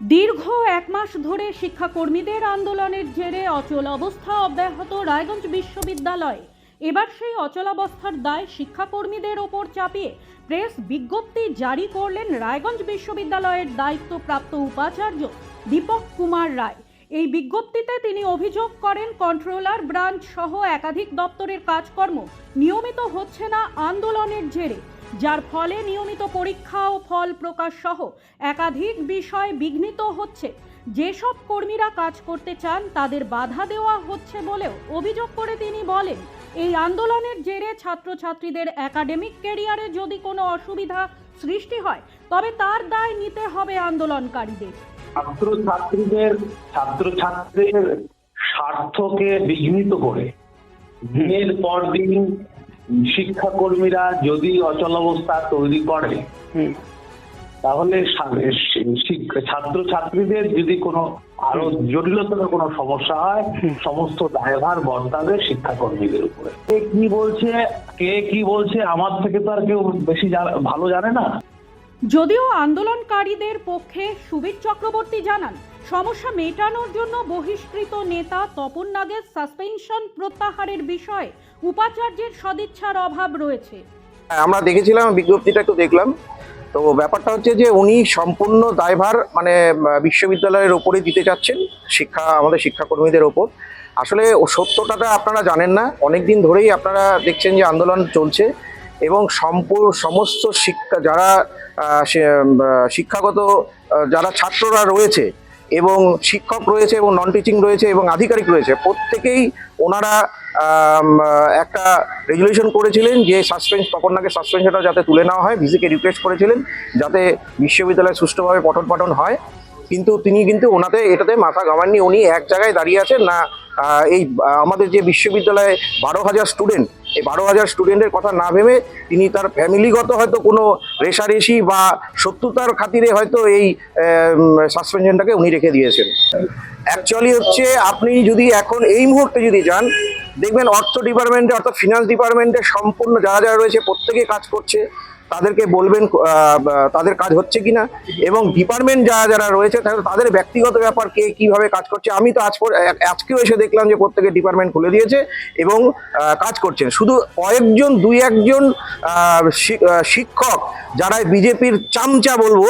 দীর্ঘ এক মাস ধরে শিক্ষাকর্মীদের আন্দোলনের জেরে অচল অবস্থা অব্যাহত রায়গঞ্জ বিশ্ববিদ্যালয়ে। এবার সেই অচলাবস্থার দায় শিক্ষাকর্মীদের ওপর চাপিয়ে প্রেস বিজ্ঞপ্তি জারি করলেন রায়গঞ্জ বিশ্ববিদ্যালয়ের দায়িত্বপ্রাপ্ত উপাচার্য দীপক কুমার রায়। এই বিজ্ঞপ্তিতে তিনি অভিযোগ করেন, কন্ট্রোলার, ব্রাঞ্চ সহ একাধিক দপ্তরের কাজকর্ম নিয়মিত হচ্ছে না আন্দোলনের জেরে, যার ফলে নিয়মিত পরীক্ষা ও ফল প্রকাশ সহ একাধিক বিষয় বিঘ্নিত হচ্ছে। যেসব কর্মীরা কাজ করতে চান, তাদের বাধা দেওয়া হচ্ছে বলেও অভিযোগ করে তিনি বলেন, এই আন্দোলনের জেরে ছাত্রছাত্রীদের একাডেমিক ক্যারিয়ারে যদি কোনো অসুবিধা সৃষ্টি হয়, তবে তার দায় নিতে হবে আন্দোলনকারীদের। ছাত্র ছাত্রীদের ছাত্র ছাত্রীদের স্বার্থকে বিঘ্নিত করে। দিনের পর দিন শিক্ষাকর্মীরা যদি অচলাবস্থা তৈরি করে তাহলে ছাত্র ছাত্রীদের যদি কোনো আরও জটিলতর কোনো সমস্যা হয় সমস্ত দায়ভার বর্তাবে শিক্ষাকর্মীদের উপরে। কে কি বলছে কে কি বলছে আমার থেকে তো আর কেউ বেশি ভালো জানে না। যদিও আন্দোলনকারীদের পক্ষে সুবীর চক্রবর্তী জানান, সমস্যা মেটানোর জন্য বহিষ্কৃত নেতা তপন নাগের সাসপেনশন প্রত্যাহারের বিষয়ে উপাচার্যের সদিচ্ছার অভাব রয়েছে। আমরা দেখেছিলাম, বিজ্ঞপ্তিটা একটু দেখলাম। তো ব্যাপারটা হচ্ছে যে উনি সম্পূর্ণ দায়ভার মানে বিশ্ববিদ্যালয়ের ওপরে দিতে চাচ্ছেন, শিক্ষা, আমাদের শিক্ষাকর্মীদের ওপর। আসলে সত্যটা আপনারা জানেন না। অনেক দিন ধরেই আপনারা দেখছেন যে আন্দোলন চলছে। এবং সম্পূর্ণ সমস্ত শিক্ষা যারা শিক্ষাগত যারা ছাত্ররা রয়েছে এবং শিক্ষক রয়েছে এবং নন টিচিং রয়েছে এবং আধিকারিক রয়েছে, প্রত্যেকেই ওনারা একটা রেজুলেশন করেছিলেন যে সাসপেন্স তপন্নাকে সাসপেনশনটা যাতে তুলে নেওয়া হয়, ভিসিকে রিকোয়েস্ট করেছিলেন যাতে বিশ্ববিদ্যালয়ে সুষ্ঠুভাবে পঠন পাঠন হয়। কিন্তু তিনি কিন্তু ওনাতে, এটাতে মাথা ঘামাননি, উনি এক জায়গায় দাঁড়িয়ে আছেন না এই আমাদের যে বিশ্ববিদ্যালয়ে বারো হাজার স্টুডেন্ট এই বারো হাজার স্টুডেন্টের কথা না ভেবে তিনি তার ফ্যামিলিগত হয়তো কোনো রেশারেশি বা শত্রুতার খাতিরে হয়তো এই সাসপেনশনটাকে উনি রেখে দিয়েছেন। অ্যাকচুয়ালি হচ্ছে আপনি যদি এখন এই মুহূর্তে যদি যান, দেখবেন অর্থ ডিপার্টমেন্টে অর্থাৎ ফিনান্স ডিপার্টমেন্টে সম্পূর্ণ যারা যারা রয়েছে প্রত্যেকে কাজ করছে। তাদেরকে বলবেন তাদের কাজ হচ্ছে কিনা? এবং ডিপার্টমেন্ট যারা যারা রয়েছে তাদের- ব্যক্তিগত ব্যাপার, কে কীভাবে কাজ করছে? আমি তো আজ আজকেও এসে দেখলাম যে প্রত্যেকে ডিপার্টমেন্ট খুলে দিয়েছে এবং কাজ করছেন। শুধু কয়েকজন, দুই একজন শিক্ষক যারা বিজেপির চামচা বলব,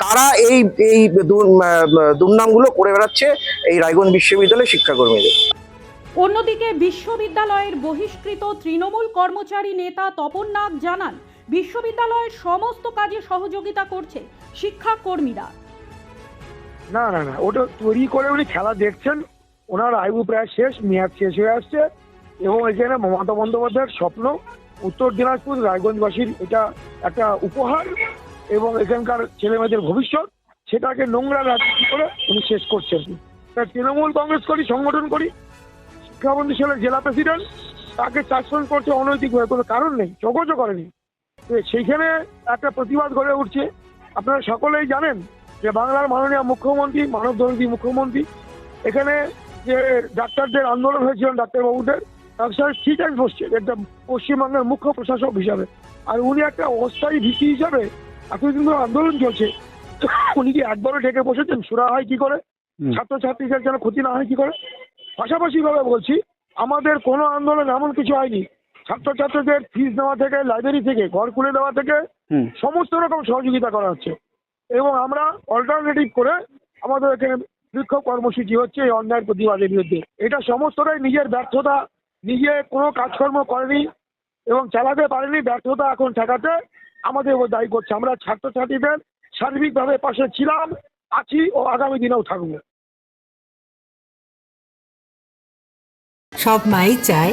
তারা এই এই দুর- দুর্নামগুলো করে বেড়াচ্ছে এই রায়গঞ্জ বিশ্ববিদ্যালয়ের শিক্ষাকর্মীদের। অন্যদিকে বিশ্ববিদ্যালয়ের বহিষ্কৃত তৃণমূল কর্মচারী নেতা তপন নাগ জানান বিশ্ববিদ্যালয়ের সমস্ত কাজে সহযোগিতা করছে শিক্ষাকর্মীরা। না না না, ওটা তৈরি করে উনি খেলা দেখছেন। ওনার আয়ু প্রায় শেষ, মেয়াদ শেষ হয়ে আসছে। এবং এখানে মমতা বন্দ্যোপাধ্যায়ের স্বপ্ন, উত্তর দিনাজপুর, রায়গঞ্জবাসীর এটা একটা উপহার এবং এখানকার ছেলেমেয়েদের ভবিষ্যৎ, সেটাকে নোংরা রাজনীতি করে উনি শেষ করছেন। তৃণমূল কংগ্রেস করি, সংগঠন করি, শিক্ষামন্ত্রী ছিলেন জেলা প্রেসিডেন্ট, তাকে সাসপেন্ড করছে অনৈতিকভাবে কোনো কারণ নেই, চোখও করেনি। সেইখানে একটা প্রতিবাদ গড়ে উঠছে। আপনারা সকলেই জানেন যে বাংলার মাননীয় মুখ্যমন্ত্রী মানব মুখ্যমন্ত্রী এখানে যে ডাক্তারদের আন্দোলন হয়েছিল ডাক্তারবাবুদের তার ঠিক আছে বসছে একটা পশ্চিমবঙ্গের মুখ্য প্রশাসক হিসাবে। আর উনি একটা অস্থায়ী ভিত্তি হিসাবে এতদিন ধরে আন্দোলন চলছে। উনি কি একবারও ডেকে বসেছেন? সুরা হয় কি করে? ছাত্রছাত্রীদের যেন ক্ষতি না হয় কি করে? পাশাপাশি ভাবে বলছি আমাদের কোনো আন্দোলন এমন কিছু হয়নি। ছাত্রছাত্রীদের ফিস দেওয়া থেকে লাইব্রেরি থেকে ঘর খুলে দেওয়া থেকে সমস্ত রকম সহযোগিতা করা হচ্ছে। এবং আমরা অল্টারনেটিভ করে আমাদের এখানে বিক্ষোভ কর্মসূচি হচ্ছে এই অন্যায়ের প্রতিবাদের বিরুদ্ধে। এটা সমস্তটাই নিজের ব্যর্থতা নিজে কোনো কাজকর্ম করেনি এবং চালাতে পারেনি ব্যর্থতা এখন ঠেকাতে আমাদের উপর দায়ী করছে। আমরা ছাত্রছাত্রীদের সার্বিকভাবে পাশে ছিলাম আছি ও আগামী দিনেও থাকব। সব মাই চায়